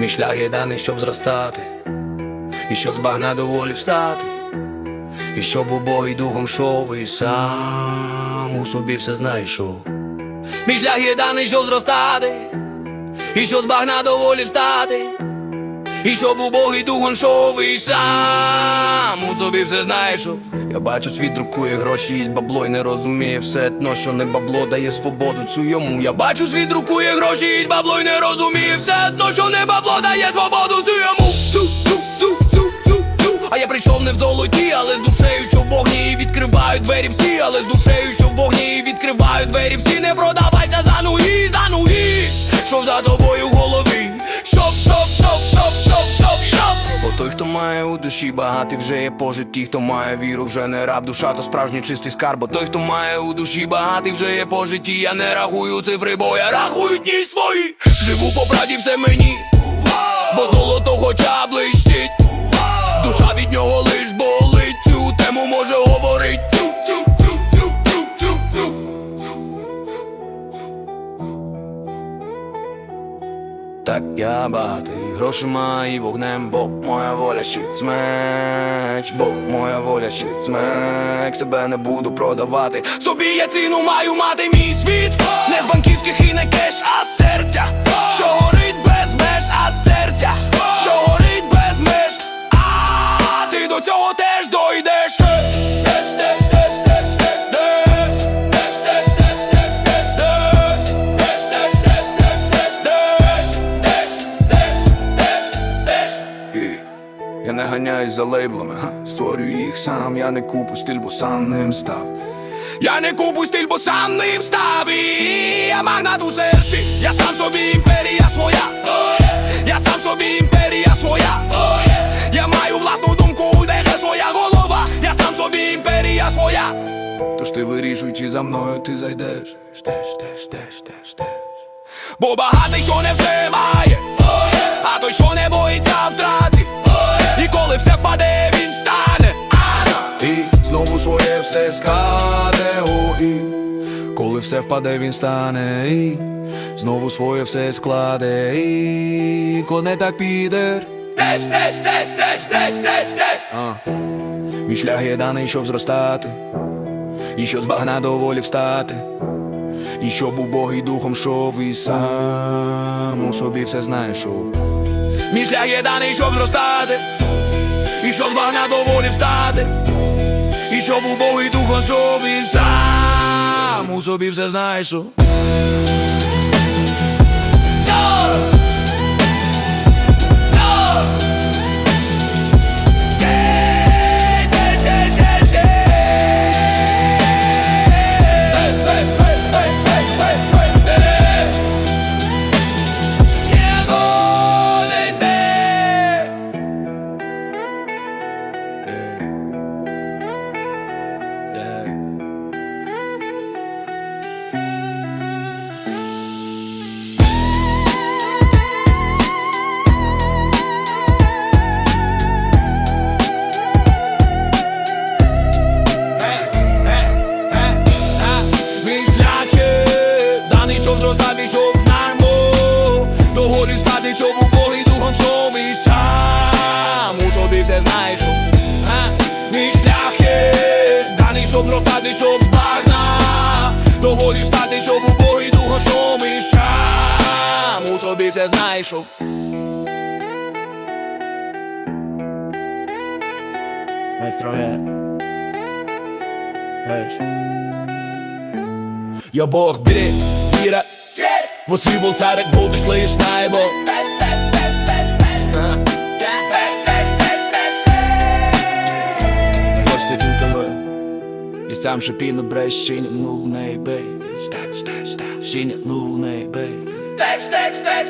Мій шлях є даний, щоб зростати, і щоб з багна доволі встати, і щоб у убогий духом шов і сам у собі все знайшов. Мій шлях єдиний, щоб зростати, і щоб з багна доволі встати, і щоб убогий духом шов і сам у собі все знайшов. Я бачу, світ друкує гроші, їсть бабло і не розуміє все одно, що не бабло дає свободу цю йому. Я бачу, світ друкує гроші, їсть бабло і не розуміє все одно, що не бабло дає свободу цю йому. Цю, цю, цю. А я прийшов не в золоті, але з душею, що в вогні і відкриваю двері всі, але з душею, що в вогні і відкриваю двері всі, не продавайся за нулі, за нулі, що за тобою той, хто має у душі багатий вже є по житті, хто має віру, вже не раб, душа, то справжній чистий скарб. Той, хто має у душі багатий вже є по житті, я не рахую цифри, бо я рахую дні свої. Живу по правді все мені, Так я багатий грошима і вогнем, бо моя воля щит смеч, бо моя воля щит смеч, себе не буду продавати. Собі я ціну маю мати мій світ, не з банківських і не Я не ганяюсь за лейблами, га, створюю їх сам, я не купу стиль, бо сам ним став. Я не купу стиль, бо сам ним став І я магнат у серці, я сам собі імперія своя. Я сам собі імперія своя. Я маю власну думку, де є своя голова. Я сам собі імперія своя. Тож ти вирішуй, чи за мною ти зайдеш. Ждеш, ждеш, ждеш, ждеш, ждеш. Бо багатий, що не все має, а той, що не боїться знову своє все складе. О, і коли все впаде, він стане. І знову своє все складе. І коли не так піде. Мій шлях є даний, щоб зростати, і щоб з багна доволі встати. І щоб убогий духом шов і сам у собі все знайшов. Мій шлях є даний, щоб зростати, і щоб з багна доволі встати, і щоб убогий духом собі сам у собі все знайшов. Даний, щоб зростати, щоб найму Доволі стати, щоб у Богі духом шов і сам у собі все знайшов Мій шлях є даний, щоб зростати, щоб збагна. Доволі стати, щоб у Богі духом шов і сам у собі все знайшов Майстрове. Знаєш. Я Бог Mira, was übelzeit ein guter Schleischneiber. Власти тільки ви І сам ще піно бреш Шіні луней ну, бей Шіні луней ну, бей Теч, теч, теч,